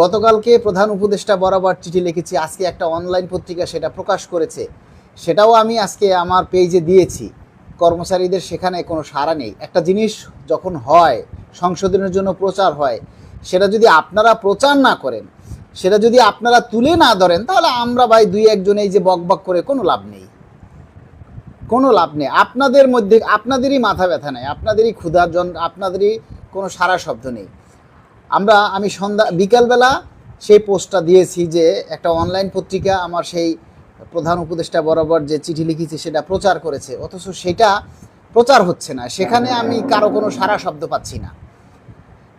গতকালকে প্রধান উপদেষ্টা বরাবর চিঠি লিখেছি, আজকে একটা অনলাইন পত্রিকা সেটা প্রকাশ করেছে। সেটাও আমি আজকে আমার পেজে দিয়েছি। কর্মচারীদের সেখানে কোনো সাড়া নেই। একটা জিনিস যখন হয়, সংশোধনের জন্য প্রচার হয়, সেটা যদি আপনারা প্রচার না করেন, সেটা যদি আপনারা তুলে না ধরেন, তাহলে আমরা ভাই দুই একজন এই যে বকবক করে কোনো লাভ নেই। কোনো লাভ নেই। আপনাদের মধ্যে, আপনাদেরই মাথা ব্যথা নেই, আপনাদেরই ক্ষুধার জন, আপনাদেরই কোনো সারা শব্দ নেই। আমরা, আমি সন্ধ্যা, বিকালবেলা সেই পোস্টটা দিয়েছি যে একটা অনলাইন পত্রিকা আমার সেই প্রধান উপদেষ্টা বরাবর যে চিঠি লিখেছি সেটা প্রচার করেছে। অথচ সেটা প্রচার হচ্ছে না। সেখানে আমি কারও কোনো সারা শব্দ পাচ্ছি না।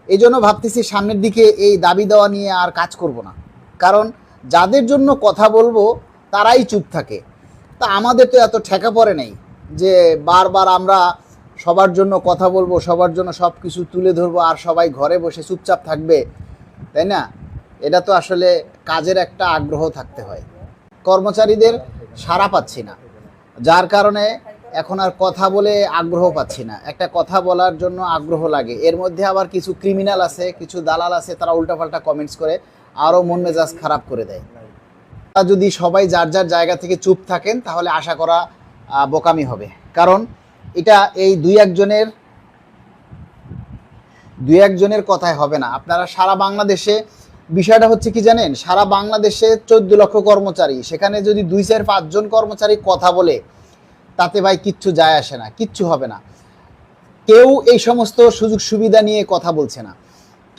এই জন্য ভাবতেছি সামনের দিকে এই দাবি দেওয়া নিয়ে আর কাজ করব না। কারণ যাদের জন্য কথা বলব, তারাই চুপ থাকে। তা আমাদের তো এত ঠেকা পড়ে নেই যে বারবার আমরা সবার জন্য কথা বলব, সবার জন্য সব কিছু তুলে ধরবো আর সবাই ঘরে বসে চুপচাপ থাকবে, তাই না? এটা তো আসলে কাজের একটা আগ্রহ থাকতে হয়। কর্মচারীদের সাড়া পাচ্ছি না, যার কারণে এখন আর কথা বলে আগ্রহ পাচ্ছি না। একটা কথা বলার জন্য আগ্রহ লাগে। এর মধ্যে আবার কিছু ক্রিমিনাল আছে, কিছু দালাল আছে, তারা উল্টাপাল্টা কমেন্টস করে, আরও মন মেজাজ খারাপ করে দেয়। তা যদি সবাই যার যার জায়গা থেকে চুপ থাকেন, তাহলে আশা করা বোকামি হবে। কারণ এটা এই দুই একজনের দুই একজনের কথায় হবে না। আপনারা সারা বাংলাদেশে, বিষয়টা হচ্ছে কি জানেন? সারা বাংলাদেশে চোদ্দ লক্ষ কর্মচারী। সেখানে যদি দুই চার পাঁচজন কর্মচারী কথা বলে, তাতে ভাই কিচ্ছু যায় আসে না, কিচ্ছু হবে না। কেউ এই সমস্ত সুযোগ সুবিধা নিয়ে কথা বলছে না।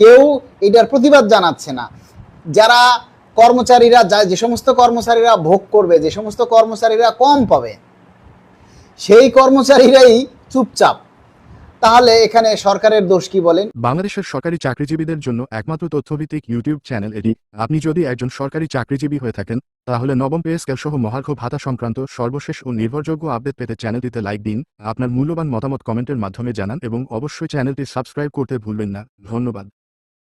কেউ এটার প্রতিবাদ জানাচ্ছে না। যারা কর্মচারীরা, যা, যে সমস্ত কর্মচারীরা ভোগ করবে, যে সমস্ত কর্মচারীরা কম পাবে সেই কর্মচারীরাই চুপচাপ। তাহলে এখানে সরকারের দোষ কি বলেন? বাংলাদেশের সরকারি চাকরিজীবীদের জন্য একমাত্র তথ্যভিত্তিক ইউটিউব চ্যানেল এটি। আপনি যদি একজন সরকারি চাকরিজীবী হয়ে থাকেন, তাহলে নবম পে স্কেল সহ মহার্ঘ ভাতা সংক্রান্ত সর্বশেষ ও নির্ভরযোগ্য আপডেট পেতে চ্যানেলটিতে লাইক দিন, আপনার মূল্যবান মতামত কমেন্টের মাধ্যমে জানান এবং অবশ্যই চ্যানেলটি সাবস্ক্রাইব করতে ভুলবেন না। ধন্যবাদ।